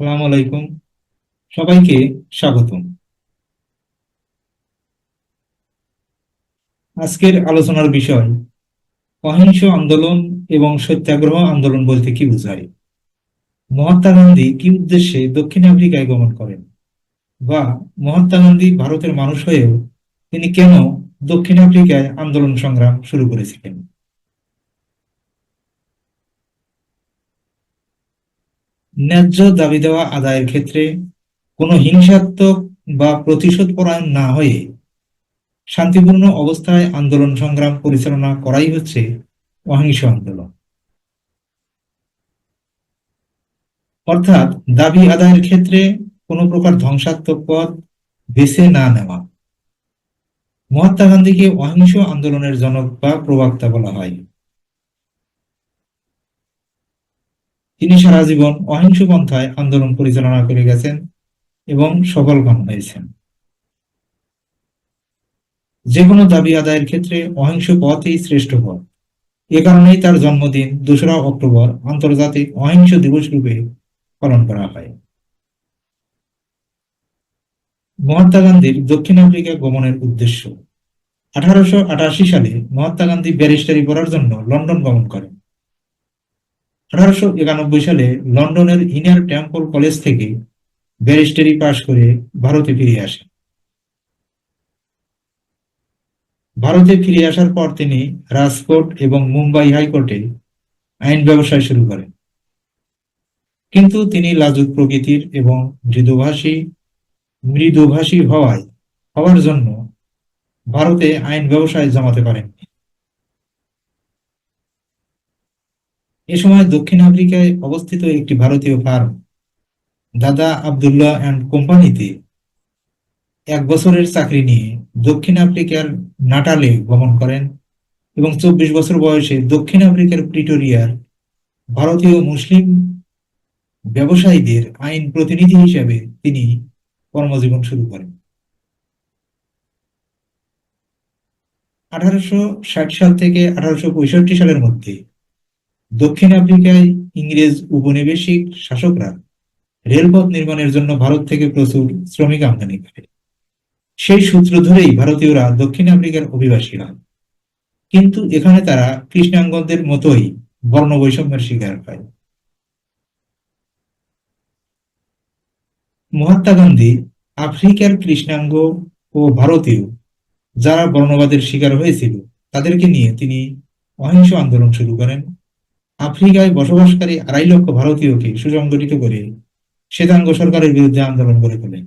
সালাম আলাইকুম। সবাইকে স্বাগতম। আজকের আলোচনার বিষয়, অহিংস আন্দোলন এবং সত্যাগ্রহ আন্দোলন বলতে কি বোঝায়? মহাত্মা গান্ধী কি উদ্দেশ্যে দক্ষিণ আফ্রিকায় গমন করেন? বা মহাত্মা গান্ধী ভারতের মানুষ হয়েও তিনি কেন দক্ষিণ আফ্রিকায় আন্দোলন সংগ্রাম শুরু করেছিলেন? ন্যায্য দাবি দেওয়া আদায়ের ক্ষেত্রে কোনো হিংসাত্মক বা প্রতিশোধ পরায়ণ না হয়ে শান্তিপূর্ণ অবস্থায় আন্দোলন সংগ্রাম পরিচালনা করাই হচ্ছে অহিংস আন্দোলন। অর্থাৎ দাবি আদায়ের ক্ষেত্রে কোনো প্রকার ধ্বংসাত্মক পথ বেছে না নেওয়া। মহাত্মা গান্ধীকে অহিংস আন্দোলনের জনক বা প্রবক্তা বলা হয়। তিনি সারা জীবন অহিংস পন্থায় আন্দোলন পরিচালনা করে গেছেন এবং সফলকাম হয়েছেন। যে কোনো দাবি আদায়ের ক্ষেত্রে অহিংস পথই শ্রেষ্ঠ পথ। এ কারণেই তার জন্মদিন দোসরা অক্টোবর আন্তর্জাতিক অহিংস দিবস রূপে পালন করা হয়। মহাত্মা গান্ধীর দক্ষিণ আফ্রিকা গমনের উদ্দেশ্য। আঠারোশো আটাশি সালে মহাত্মা গান্ধী ব্যারিস্টারি পড়ার জন্য লন্ডন গমন করেন। আঠারোশো একানব্বই সালে লন্ডনের ইনার টেম্পল কলেজ থেকে ব্যারিস্টারি পাশ করে ভারতে ফিরে আসেন। ভারতে ফিরে আসার পর তিনি রাজকোট এবং মুম্বাই হাইকোর্টে আইন ব্যবসায় শুরু করেন। কিন্তু তিনি লাজুক প্রকৃতির এবং মৃদুভাষী মৃদুভাষী হওয়ায়, হওয়ার জন্য ভারতে আইন ব্যবসায় জমাতে পারেননি। এ সময় দক্ষিণ আফ্রিকায় অবস্থিত একটি ভারতীয় ফার্ম দাদা আবদুল্লাহ অ্যান্ড কোম্পানিতে এক বছরের চাকরি নিয়ে দক্ষিণ আফ্রিকার নাটালে গমন করেন এবং চব্বিশ বছর বয়সে দক্ষিণ আফ্রিকার প্রিটোরিয়ার ভারতীয় মুসলিম ব্যবসায়ীদের আইন প্রতিনিধি হিসেবে তিনি কর্মজীবন শুরু করেন। আঠারোশো ষাট সাল থেকে আঠারোশো পঁয়ষট্টি সালের মধ্যে দক্ষিণ আফ্রিকায় ইংরেজ উপনিবেশিক শাসকরা রেলপথ নির্মাণের জন্য ভারত থেকে প্রচুর শ্রমিক আমদানি করে। সেই সূত্র ধরেই ভারতীয়রা দক্ষিণ আফ্রিকার অভিবাসী হয় কিন্তু এখানে তারা কৃষ্ণাঙ্গদের মতোই বর্ণ বৈষম্যের শিকার হয়। মহাত্মা গান্ধী আফ্রিকার কৃষ্ণাঙ্গ ও ভারতীয় যারা বর্ণবাদের শিকার হয়েছিল, তাদেরকে নিয়ে তিনি অহিংস আন্দোলন শুরু করেন। আফ্রিকায় বসবাসকারী আড়াই লক্ষ ভারতীয়কে সুসংগঠিত করে শ্বেতাঙ্গ সরকারের বিরুদ্ধে আন্দোলন করে তোলেন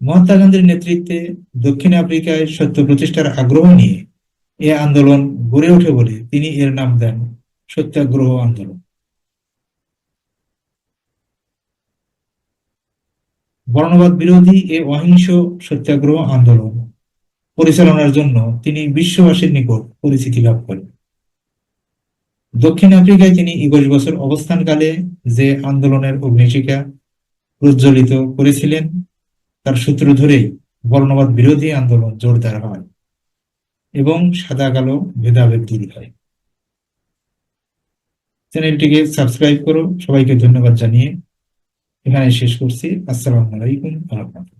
মহাত্মা গান্ধীর নেতৃত্বে দক্ষিণ আফ্রিকায় সত্য প্রতিষ্ঠার আগ্রহ নিয়ে এ আন্দোলন গড়ে ওঠে বলে তিনি এর নাম দেন সত্যাগ্রহ আন্দোলন। বর্ণবাদ বিরোধী এ অহিংস সত্যাগ্রহ আন্দোলন পরিচালনার জন্য তিনি বিশ্ববাসীর নিকট পরিচিতি লাভ করেন। দক্ষিণ আফ্রিকায় তিনি একুশ বছর অবস্থানকালে যে আন্দোলনের অগ্নিশিকা প্রজ্বলিত করেছিলেন, তার সূত্র ধরেই বর্ণবাদ বিরোধী আন্দোলন জোরদার হয় এবং সাদা কালো ভেদাভেদ দূর হয়। চ্যানেলটিকে সাবস্ক্রাইব করো। সবাইকে ধন্যবাদ জানিয়ে এখানে শেষ করছি। আসসালামু আলাইকুম রহমতুল্লাহ।